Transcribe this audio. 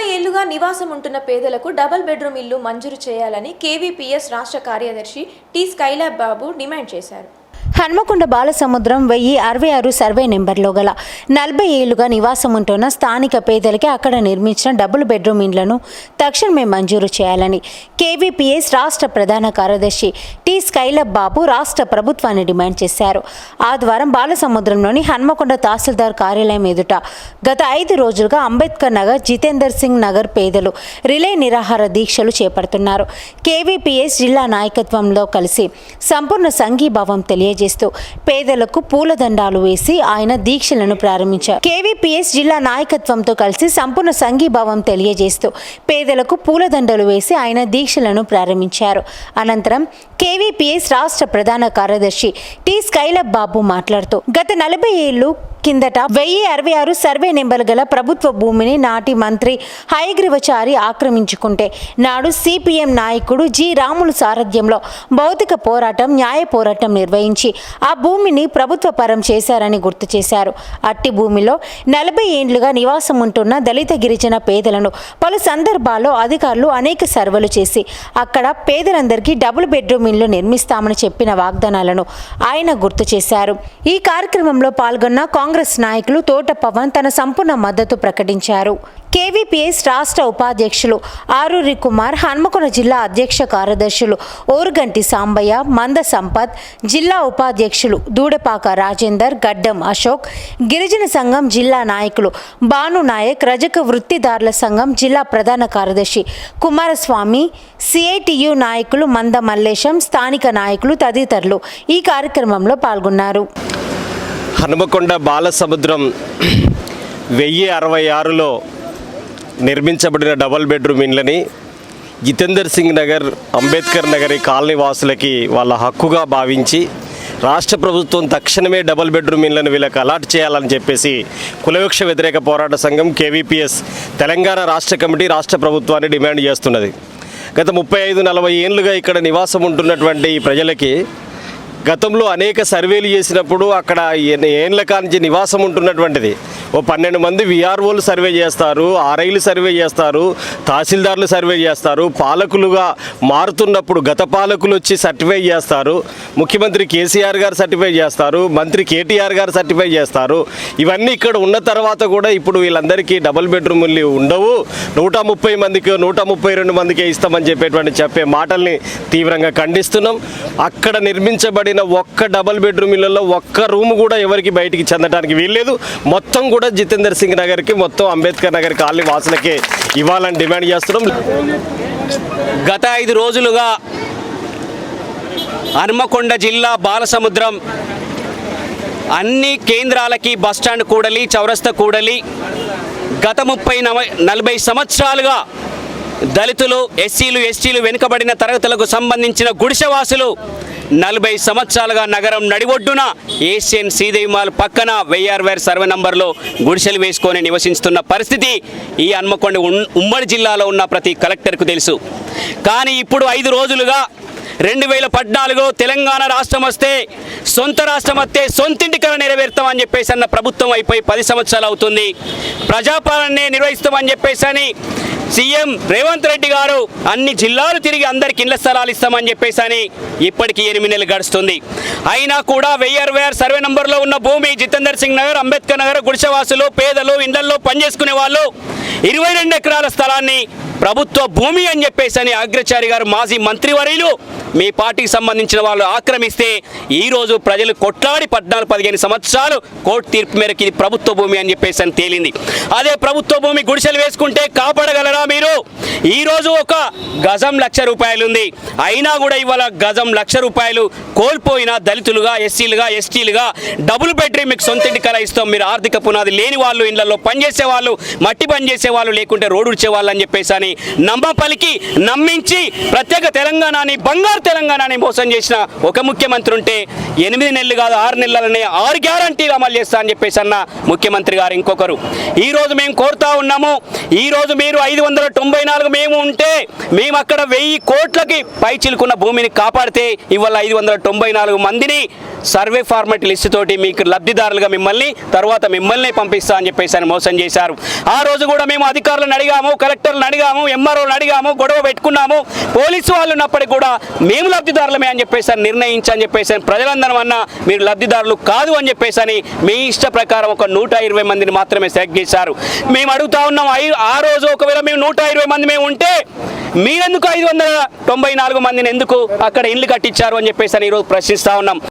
నలభై ఏళ్ళుగా నివాసం ఉంటున్న పేదలకు డబుల్ బెడ్రూమ్ ఇల్లు మంజూరు చేయాలని కేవీపీఎస్ రాష్ట్ర కార్యదర్శి టి స్కైలాబ్ బాబు డిమాండ్ చేశారు. హన్మకొండ బాలసముద్రం వెయ్యి అరవై ఆరు సర్వే నెంబర్లో గల నలభై ఏళ్ళుగా నివాసం ఉంటున్న స్థానిక పేదలకి అక్కడ నిర్మించిన డబుల్ బెడ్రూమ్ ఇండ్లను తక్షణమే మంజూరు చేయాలని కేవీపీఎస్ రాష్ట్ర ప్రధాన కార్యదర్శి టి స్కైలబ్ బాబు రాష్ట్ర ప్రభుత్వాన్ని డిమాండ్ చేశారు. ఆదివారం బాలసముద్రంలోని హన్మకొండ తహసీల్దార్ కార్యాలయం ఎదుట గత ఐదు రోజులుగా అంబేద్కర్ నగర్ జితేందర్ సింగ్ నగర్ పేదలు రిలే నిరాహార దీక్షలు చేపడుతున్నారు. కేవీపీఎస్ జిల్లా నాయకత్వంలో కలిసి సంపూర్ణ సంఘీభావం తెలియజేస్తూ పేదలకు పూలదండాలు వేసి ఆయన దీక్షలను ప్రారంభించారు. కేవీపీఎస్ జిల్లా నాయకత్వంతో కలిసి సంపూర్ణ సంఘీభావం తెలియజేస్తూ పేదలకు పూలదండలు వేసి ఆయన దీక్షలను ప్రారంభించారు. అనంతరం కేవీపీఎస్ రాష్ట్ర ప్రధాన కార్యదర్శి టి స్కైలబ్ బాబు మాట్లాడుతూ గత నలభై ఏళ్ళు కిందట వెయ్యి అరవై ఆరు సర్వే నెంబర్ గల ప్రభుత్వ భూమిని నాటి మంత్రి హయగ్రీవచారి ఆక్రమించుకుంటే నాడు సిపిఎం నాయకుడు జి. రాములు సారథ్యంలో భౌతిక పోరాటం న్యాయ పోరాటం నిర్వహించి ఆ భూమిని ప్రభుత్వ పరం చేశారని గుర్తు చేశారు. అట్టి భూమిలో నలభై ఏండ్లుగా నివాసం ఉంటున్న దళిత గిరిజన పేదలను పలు సందర్భాల్లో అధికారులు అనేక సర్వేలు చేసి అక్కడ పేదలందరికీ డబుల్ బెడ్రూమ్ ఇల్లు నిర్మిస్తామని చెప్పిన వాగ్దానాలను ఆయన గుర్తు చేశారు. ఈ కార్యక్రమంలో పాల్గొన్న కాంగ్రెస్ కాంగ్రెస్ నాయకులు తోట పవన్ తన సంపూర్ణ మద్దతు ప్రకటించారు. కేవీపీఎస్ రాష్ట్ర ఉపాధ్యక్షులు ఆరూరి కుమార్ హన్మకొండ జిల్లా అధ్యక్ష కార్యదర్శులు ఓరుగంటి సాంబయ్య మంద సంపత్ జిల్లా ఉపాధ్యక్షులు దూడపాక రాజేందర్ గడ్డం అశోక్ గిరిజన సంఘం జిల్లా నాయకులు భాను నాయక్ రజక వృత్తిదారుల సంఘం జిల్లా ప్రధాన కార్యదర్శి కుమారస్వామి సిఐటియు నాయకులు మంద మల్లేశం స్థానిక నాయకులు తదితరులు ఈ కార్యక్రమంలో పాల్గొన్నారు. హనుమకొండ బాలసముద్రం వెయ్యి అరవై ఆరులో నిర్మించబడిన డబల్ బెడ్రూమ్ ఇండ్లని జితేందర్ సింగ్ నగర్ అంబేద్కర్ నగర్ కాలనీ వాసులకి వాళ్ళ హక్కుగా భావించి రాష్ట్ర ప్రభుత్వం తక్షణమే డబల్ బెడ్రూమ్ ఇళ్ళను వీళ్ళకి అలాట్ చేయాలని చెప్పేసి కులవృక్ష వ్యతిరేక పోరాట సంఘం కేవీపీఎస్ తెలంగాణ రాష్ట్ర కమిటీ రాష్ట్ర ప్రభుత్వాన్ని డిమాండ్ చేస్తున్నది. గత ముప్పై ఐదు నలభై ఏళ్ళుగా ఇక్కడ నివాసం ఉంటున్నటువంటి ఈ ప్రజలకి గతంలో అనేక సర్వేలు చేసినప్పుడు అక్కడ ఎన్ని ఏళ్ళ నివాసం ఉంటున్నటువంటిది. ఓ పన్నెండు మంది విఆర్ఓలు సర్వే చేస్తారు ఆర్ఐలు సర్వే చేస్తారు. తహసీల్దార్లు సర్వే చేస్తారు. పాలకులుగా మారుతున్నప్పుడు గత పాలకులు వచ్చి సర్టిఫై చేస్తారు. ముఖ్యమంత్రి కేసీఆర్ గారు సర్టిఫై చేస్తారు. మంత్రి కేటీఆర్ గారు సర్టిఫై చేస్తారు. ఇవన్నీ ఇక్కడ ఉన్న తర్వాత కూడా ఇప్పుడు వీళ్ళందరికీ డబుల్ బెడ్రూమ్లు ఉండవు. నూట ముప్పై మందికి నూట ముప్పై రెండు మందికే ఇస్తామని చెప్పేటువంటి చెప్పే మాటల్ని తీవ్రంగా ఖండిస్తున్నాం. అక్కడ నిర్మించబడిన ఒక్క డబుల్ బెడ్రూమ్ ఇళ్ళలో ఒక్క రూమ్ కూడా ఎవరికి బయటికి చెందడానికి వీల్లేదు. మొత్తం కూడా జితేందర్ సింగ్ నగర్కి మొత్తం అంబేద్కర్ నగర్ కాలనీ వాసులకే ఇవ్వాలని డిమాండ్ చేస్తున్నాం. గత ఐదు రోజులుగా హన్మకొండ జిల్లా బాలసముద్రం అన్ని కేంద్రాలకి బస్టాండ్ కూడలి చౌరస్త కూడలి గత ముప్పై నలభై సంవత్సరాలుగా దళితులు ఎస్సీలు ఎస్టీలు వెనుకబడిన తరగతులకు సంబంధించిన గుడిసెవాసులు నలభై సంవత్సరాలుగా నగరం నడివొడ్డున ఏషియన్ శ్రీదేవి మాల్ పక్కన వెయ్యార్వేర్ సర్వే నంబర్లో గుడిసెలు వేసుకొని నివసిస్తున్న పరిస్థితి ఈ హన్మకొండ ఉమ్మడి జిల్లాలో ఉన్న ప్రతి కలెక్టర్కు తెలుసు. కానీ ఇప్పుడు ఐదు రోజులుగా రెండు వేల పద్నాలుగులో తెలంగాణ రాష్ట్రం వస్తే సొంత రాష్ట్రం వస్తే సొంతింటికల నెరవేరుతామని చెప్పేసి అన్న ప్రభుత్వం అయిపోయి పది సంవత్సరాలు అవుతుంది. ప్రజాపాలనే నిర్వహిస్తామని చెప్పేసి అని సీఎం రేవంత్ రెడ్డి గారు అన్ని జిల్లాలు తిరిగి అందరికి ఇళ్ళ స్థలాలు ఇస్తామని చెప్పేసి అని ఇప్పటికి ఎనిమిది నెలలు గడుస్తుంది. అయినా కూడా వెయ్యర్ వేర్ సర్వే నంబర్లో ఉన్న భూమి జితేందర్ సింగ్ నగర్ అంబేద్కర్ నగర్ గుడిసెవాసులు పేదలు ఇండ్లలో పనిచేసుకునే వాళ్ళు ఇరవై రెండు ఎకరాల స్థలాన్ని ప్రభుత్వ భూమి అని చెప్పేసి అని అగ్రచారి గారు మాజీ మంత్రివర్యులు మీ పార్టీకి సంబంధించిన వాళ్ళు ఆక్రమిస్తే ఈ రోజు ప్రజలు కొట్లాడి పద్నాలుగు పదిహేను సంవత్సరాలు కోర్టు తీర్పు మేరకు ఇది ప్రభుత్వ భూమి అని చెప్పేసి అని తేలింది. అదే ప్రభుత్వ భూమి గుడిసెలు వేసుకుంటే కాపాడగలరా? మీరు ఈ రోజు ఒక గజం లక్ష రూపాయలు ఉంది. అయినా కూడా ఇవాళ గజం లక్ష రూపాయలు కోల్పోయిన దళితులుగా ఎస్సీలుగా ఎస్టీలుగా డబుల్ బెడ్రూమ్ మీకు సొంత ఇంటి కల ఇస్తాం. మీరు ఆర్థిక పునాది లేని వాళ్ళు ఇళ్ళలో పనిచేసే వాళ్ళు మట్టి పని చేసే వాళ్ళు లేకుంటే రోడ్డు ఉడిచే వాళ్ళు అని చెప్పేసి అని నమ్మపలికి నమ్మించి ప్రత్యేక తెలంగాణని బంగారు తెలంగాణని మోసం చేసిన ఒక ముఖ్యమంత్రి ఉంటే ఎనిమిది నెలలు కాదు ఆరు నెలలనే ఆరు గ్యారంటీలు అమలు చేస్తా అని చెప్పేసి అన్న ముఖ్యమంత్రి గారు ఇంకొకరు. ఈ రోజు మేము కోరుతా ఉన్నాము. ఈ రోజు మీరు ఐదు వందల తొంభై నాలుగు మేము ఉంటే మేము అక్కడ వెయ్యి కోట్లకి పై చిలుకున్న భూమిని కాపాడితే ఇవాళ ఐదు వందల తొంభై నాలుగు మందిని సర్వే ఫార్మెట్ లిస్ట్ తోటి మీకు లబ్ధిదారులుగా మిమ్మల్ని తర్వాత మిమ్మల్ని పంపిస్తా అని చెప్పేసి అని మోసం చేశారు. ఆ రోజు కూడా మేము అధికారులను అడిగాము కలెక్టర్లను అడిగాము ఎంఆర్ఓలను అడిగాము గొడవ పెట్టుకున్నాము. పోలీసు వాళ్ళు ఉన్నప్పటికీ కూడా మేము లబ్ధిదారులమే అని చెప్పేసి అని నిర్ణయించని చెప్పేసి ప్రజలందరం అన్న మీరు లబ్ధిదారులు కాదు అని చెప్పేసి అని మీ ఇష్ట ప్రకారం ఒక నూట ఇరవై మందిని మాత్రమే సెలెక్ట్ చేశారు. మేము అడుగుతా ఉన్నాం ఐ- ఆ రోజు ఒకవేళ మేము నూట ఇరవై మంది మేము ఉంటే మీరెందుకు ఐదు వందల తొంభై నాలుగు మందిని ఎందుకు అక్కడ ఇల్లు కట్టించారు? అని చెప్పేసి అని ఈరోజు ప్రశ్నిస్తా ఉన్నాం.